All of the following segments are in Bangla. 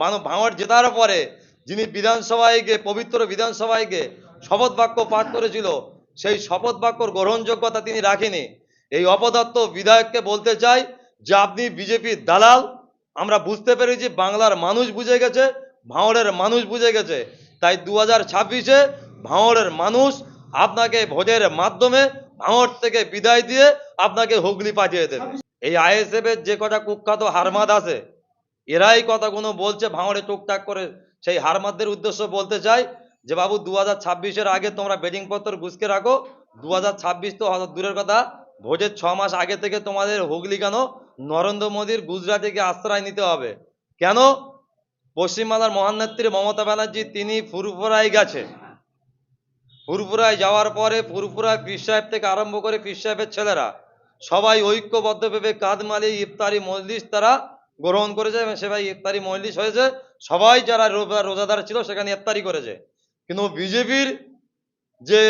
ভাঙ- ভাঙড় জেতার পরে যিনি বিধানসভায় গিয়ে পবিত্র বিধানসভায় গিয়ে শপথ বাক্য পাঠ করেছিল, সেই শপথ বাক্যর গ্রহণযোগ্যতা তিনি রাখেনি। এই অপদত্ত বিধায়ককে বলতে চাই যে আপনি বিজেপির দালাল। আমরা বুঝতে পেরেছি বাংলার মানুষ বুঝে গেছে, ভাঙড়ের মানুষ বুঝে গেছে। তাই দু হাজার ছাব্বিশে ভাঙড়ের মানুষ আপনাকে ভোটের মাধ্যমে ভাঙড় থেকে বিদায় দিয়ে আপনাকে হুগলি পাঠিয়ে দেবে। এই আইএসএফ এর যে কটা কুখ্যাত হারমাদ আছে এরাই কথাগুলো বলছে, ভাঙড়ে টুকটাক করে সেই হারমাদদের উদ্দেশ্য বলতে চাই যে, বাবু দু হাজার ছাব্বিশের আগে তোমরা বেটিং পত্র গুছকে রাখো। দু হাজার ছাব্বিশ তো দূরের কথা। ভোটের ছ মাস আগে থেকে তোমাদের হুগলি কেন নরেন্দ্র মোদীর গুজরাটে আশ্রয় নিতে হবে? কেন? পশ্চিমবাংলার মহান নেত্রী মমতা ব্যানার্জি, তিনি ফুরফুরায় গেছে। ফুরফুরায় যাওয়ার পরে ফুরফুরায় পীর সাহেব থেকে আরম্ভ করে পীর সাহেবের ছেলেরা সবাই ঐক্যবদ্ধভাবে কাঁধ মালিয়ে ইফতারি মজলিস তারা গ্রহণ করেছে এবং সেভাবে ইফতারি মজলিস হয়েছে। সবাই যারা রোজা- রোজাদার ছিল সেখানে ইফতারি করেছে। কিন্তু বিজেপির যে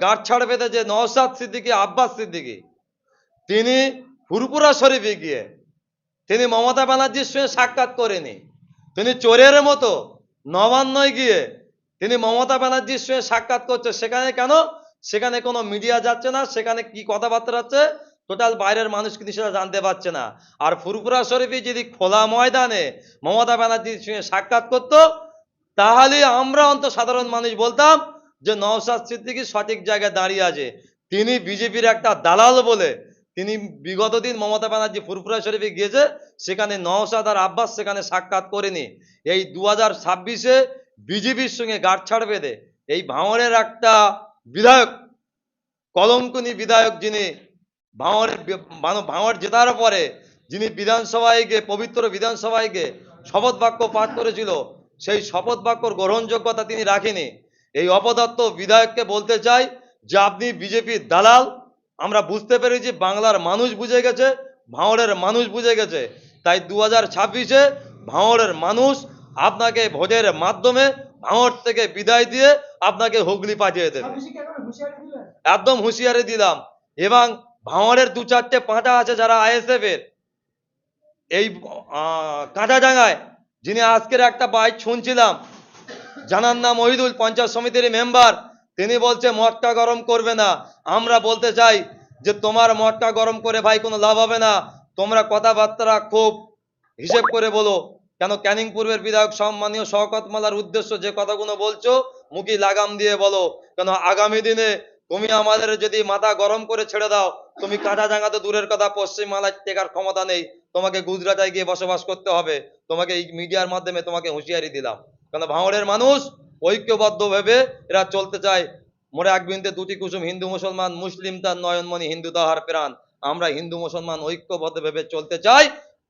গাঁট ছাড় বেঁধে যে নওসাদ সিদ্দিকী, আব্বাস সিদ্দিকী, তিনি ফুরপুরা শরীফে গিয়ে তিনি মমতা ব্যানার্জির সঙ্গে সাক্ষাৎ করেনি। তিনি চোরের মতো নবান্নয় গিয়ে তিনি মমতা ব্যানার্জির সঙ্গে সাক্ষাৎ করছে। সেখানে কেন? সেখানে কোনো মিডিয়া যাচ্ছে না। সেখানে কি কথাবার্তা হচ্ছে? টোটাল বাইরের মানুষ কিন্তু সেটা জানতে পারছে না। আর ফুরপুরা শরীফে যদি খোলা ময়দানে মমতা ব্যানার্জির সঙ্গে সাক্ষাৎ করতো, তাহলে আমরা অন্ত সাধারণ মানুষ বলতাম যে নওশাদ সিদ্দিকী সঠিক জায়গায় দাঁড়িয়ে আছে। তিনি বিজেপির একটা দালাল বলে তিনি বিগত দিন মমতা ব্যানার্জি ফুরফুরা শরীফে গিয়েছে, সেখানে নওশাদ আর আব্বাস সেখানে সাক্ষাৎ করেনি। এই দু হাজার ছাব্বিশে বিজেপির সঙ্গে গাঁটছাড় বেঁধে এই ভাঙড়ের একটা বিধায়ক, কলঙ্কনি বিধায়ক যিনি ভাঙড়ের বি- ভাঙড় জেতার পরে যিনি বিধানসভায় গিয়ে পবিত্র বিধানসভায় গিয়ে শপথ বাক্য পাঠ করেছিল সেই শপথ বাক্যর গ্রহণযোগ্যতা তিনি রাখেনি। এই অপদত্ত বিধায়ককে বলতে চাই যে আপনি বিজেপির দালাল। আমরা বুঝতে পেরেছি বাংলার মানুষ বুঝে গেছে ভাঙড়ের মানুষ বুঝে গেছে। তাই দু হাজার ছাব্বিশে ভাঙড়ের মানুষ আপনাকে ভোটের মাধ্যমে ভাঙড় থেকে বিদায় দিয়ে আপনাকে হুগলি পাঠিয়ে দেবে। একদম হুঁশিয়ারি দিলাম। এবং ভাঙড়ের দু চারটে পাঁটা আছে যারা আইএসএফ এর। এই কাঁটাডাঙ্গায় যিনি আজকের একটা বাইক শুনছিলাম জানার নাম মহিদুল পঞ্চায়েত সমিতির মেম্বার, তিনি বলছে, মদটা গরম করবে না। আমরা বলতে চাই যে, তোমার মদটা গরম করে ভাই কোনো লাভ হবে না। তোমরা কথাবার্তা খুব হিসেব করে বলো। কেন ক্যানিং পূর্বের বিধায়ক সম্মানীয় শওকত মালার উদ্দেশ্য যে কথাগুলো বলছো, মুখি লাগাম দিয়ে বলো। কেন আগামী দিনে তুমি আমাদের যদি মাথা গরম করে ছেড়ে দাও তুমি কাঁটা জাঙ্গাতে দূরের কথা পশ্চিমবাংলায় টেকার ক্ষমতা নেই। তোমাকে গুজরাটে গিয়ে বসবাস করতে হবে। তোমাকে এই মিডিয়ার মাধ্যমে তোমাকে হুঁশিয়ারি দিলাম। কেন ভাঙড়ের মানুষ ঐক্যবদ্ধ ভেবে এরা চলতে চায়। মোরে এক বিন্দে দুটি কুসুম, হিন্দু, মুসলমান, মুসলিম তার নয়নমণি হিন্দু তাহার প্রাণ। আমরা হিন্দু, মুসলমান ঐক্যবদ্ধ ভেবে চলতে চাই।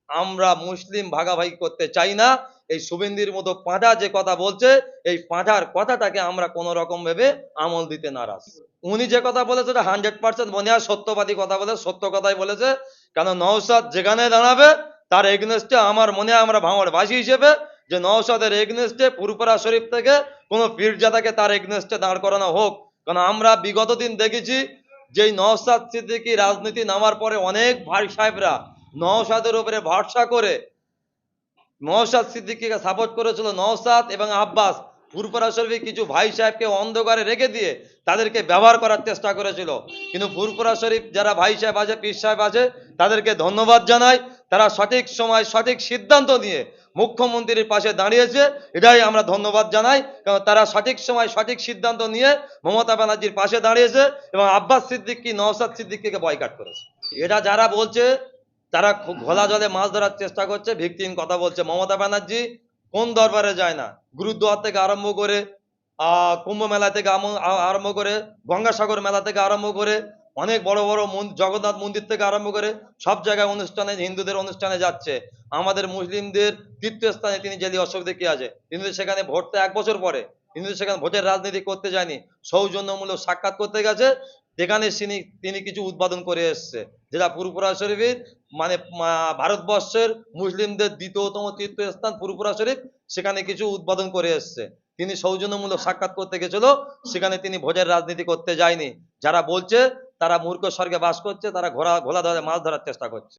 আমরা মুসলিম ভাগাভাগি করতে চাই না। এই শুভেন্দির মতো পাঁঠা যে কথা বলছে, এই পাঁঠার কথাটাকে আমরা কোনো রকম ভেবে আমল দিতে নারাজ। উনি যে কথা বলেছে ওটা হান্ড্রেড পার্সেন্ট মনে হয় সত্যবাদী কথা বলে, সত্য কথাই বলেছে। কেন নওসাদ যেখানে দাঁড়াবে, তার এগনেস্টে আমার মনে হয় আমরা ভাঙড়বাসী হিসেবে, যে নওসাদের এগনেস্টে পুরপুরা শরীফ থেকে কোনো পীরজাদাকে তার এগনেস্টে দাঁড় করানো হোক। কারণ আমরা বিগত দিন দেখেছি, যেই নওসাদ সিদ্দিকী রাজনীতি নামার পরে অনেক ভাই সাহেবরা নওসাদের উপরে ভরসা করে নওসাদ সিদ্দিকীকে সাপোর্ট করেছিল নওসাদ এবং আব্বাস। ফুরপুরা শরীফে কিছু ভাই সাহেবকে অন্ধকারে রেখে দিয়ে তাদেরকে ব্যবহার করার চেষ্টা করেছিল। কিন্তু ফুরপুরা শরীফ যারা ভাই সাহেব আছে, পীর সাহেব আছে, তাদেরকে ধন্যবাদ জানাই। তারা সঠিক সময় সঠিক সিদ্ধান্ত নিয়ে মুখ্যমন্ত্রীর পাশে দাঁড়িয়েছে। এটাই আমরা ধন্যবাদ জানাই। কারণ তারা সঠিক সময় সঠিক সিদ্ধান্ত নিয়ে মমতা ব্যানার্জির পাশে দাঁড়িয়েছে এবং আব্বাস সিদ্দিকী নওসাদ সিদ্দিকীকে বয়কাট করেছে। এটা যারা বলছে তারা ঘোলা জলে মাছ ধরার চেষ্টা করছে। ভিক্তিহীন কথা বলছে, মমতা ব্যানার্জি কোন দরবারে যায় না? গুরুদ্বার থেকে আরম্ভ করে কুম্ভ মেলা থেকে আরম্ভ করে, গঙ্গাসাগর মেলা থেকে আরম্ভ করে, অনেক বড় বড় জগন্নাথ মন্দির থেকে আরম্ভ করে, সব জায়গায় অনুষ্ঠানে, হিন্দুদের অনুষ্ঠানে যাচ্ছে। আমাদের মুসলিমদের তীর্থস্থানে তিনি জেলি অশোক দেখে আছে কিন্তু সেখানে ভোটটা এক বছর পরে। কিন্তু সেখানে ভোটের রাজনীতি করতে যায়নি। সৌজন্যমূলক সাক্ষাৎ করতে গেছে। সেখানে তিনি তিনি কিছু উৎপাদন করে এসছে, যেটা পুরপুরা শরীফের মানে ভারতবর্ষের মুসলিমদের দ্বিতীয়তম তীর্থস্থান পুরপুরা শরীফ, সেখানে কিছু উৎপাদন করে এসছে। তিনি সৌজন্যমূলক সাক্ষাৎ করতে গেছিল, সেখানে তিনি ভোজের রাজনীতি করতে যায়নি। যারা বলছে, তারা মূর্খ স্বর্গে বাস করছে, তারা ঘোরা ঘোলা ধরে মাছ ধরার চেষ্টা করছে।